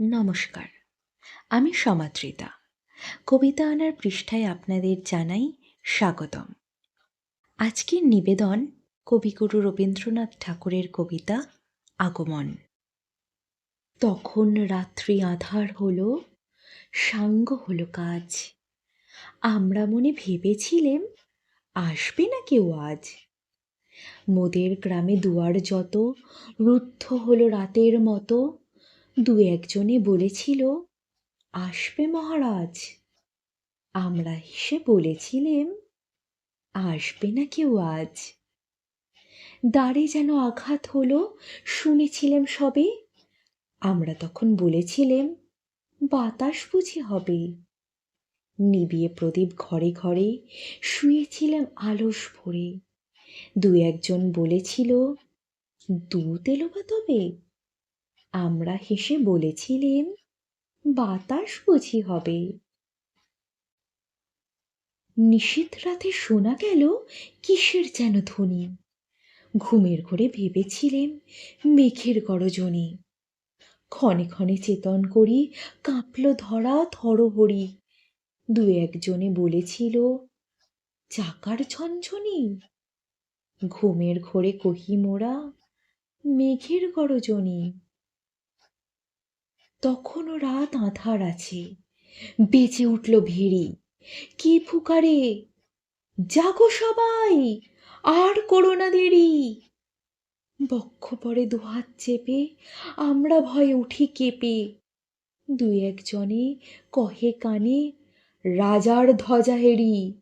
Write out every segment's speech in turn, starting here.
নমস্কার, আমি সমাদৃতা। কবিতা আনার পৃষ্ঠায় আপনাদের জানাই স্বাগতম। আজকের নিবেদন কবিগুরু রবীন্দ্রনাথ ঠাকুরের কবিতা আগমন। তখন রাত্রি আধার হলো, সাঙ্গ হলো কাজ। আমরা মনে ভেবেছিলেম, আসবে না কেউ আজ। মোদের গ্রামে দুয়ার যত, রুদ্ধ হলো রাতের মতো। দু একজনে বলেছিল, আসবে মহারাজ। আমরা হেসে বলেছিলেম, আসবে না কেউ আজ। দ্বারে যেন আঘাত হলো, শুনেছিলেম সবে। আমরা তখন বলেছিলেম, বাতাস বুঝি হবে। নিবিয়ে প্রদীপ ঘরে ঘরে শুয়েছিলাম আলস ভরে। দু একজন বলেছিল দুধ এলো বা তবে? আমরা হেসে বলেছিলেম, বাতাস বুঝি হবে। নিশীথ রাতে শোনা গেল, কিসের যেন ধ্বনি? ঘুমের ঘরে ভেবেছিলেম, মেঘের গরজনে। ক্ষণে ক্ষণে চেতন করি, কাঁপল ধরা থরহরি। দু একজনে বলেছিল, চাকার ঝনঝনি। ঘুমের ঘোরে কহি মোরা, মেঘের গরজনী। তখনও রাত আধার আছে। বেঁচে উঠল ভেরি কি ফুকারে। জাগো সবাই, আর করো না দেরি। বক্ষ পরে দুহাত চেপে আমরা ভয়ে উঠি কেঁপে। দুই একজনে কহে কানে, রাজার ধ্বজা হেরি।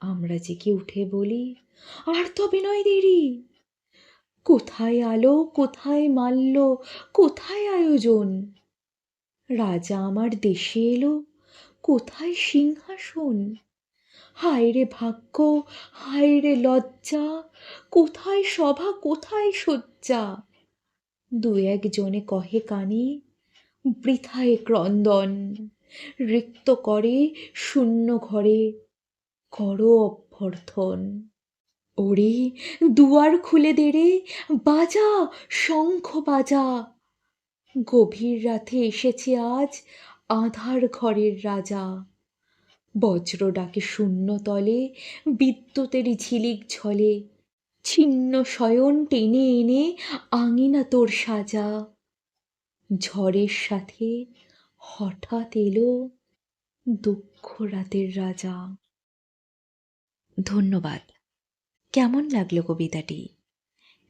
আমরা জেগে উঠে বলি, আর তবে নয় দেরি। কোথায় আলো, কোথায় মাল্য, কোথায় আয়োজন? রাজা আমার দেশে এলো। কোথায় সিংহাসন? হায় রে ভাগ্য হায় রে লজ্জা। কোথায় সভা, কোথায় শয্যা? দু একজনে কহে কানে, বৃথায় ক্রন্দন। রিক্ত করে শূন্য ঘরে। করো অভ্যর্থন। ওরে, দুয়ার খুলে দে রে। বাজা, শঙ্খ বাজা। গভীর রাতে এসেছে আজ আধার ঘরের রাজা। বজ্র ডাকে শূন্য তলে বিদ্যুতেরই ঝিলিক ঝলে। ছিন্ন শয়ন টেনে এনে আঙিনা তোর সাজা। ঝড়ের সাথে হঠাৎ এলো দুঃখ রাতের রাজা। ধন্যবাদ। কেমন লাগল কবিতাটি?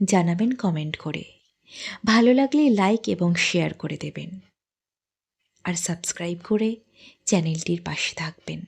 জানাবেন কমেন্ট করে। ভালো লাগলে লাইক এবং শেয়ার করে দেবেন। আর সাবস্ক্রাইব করে চ্যানেলটির পাশে থাকবেন।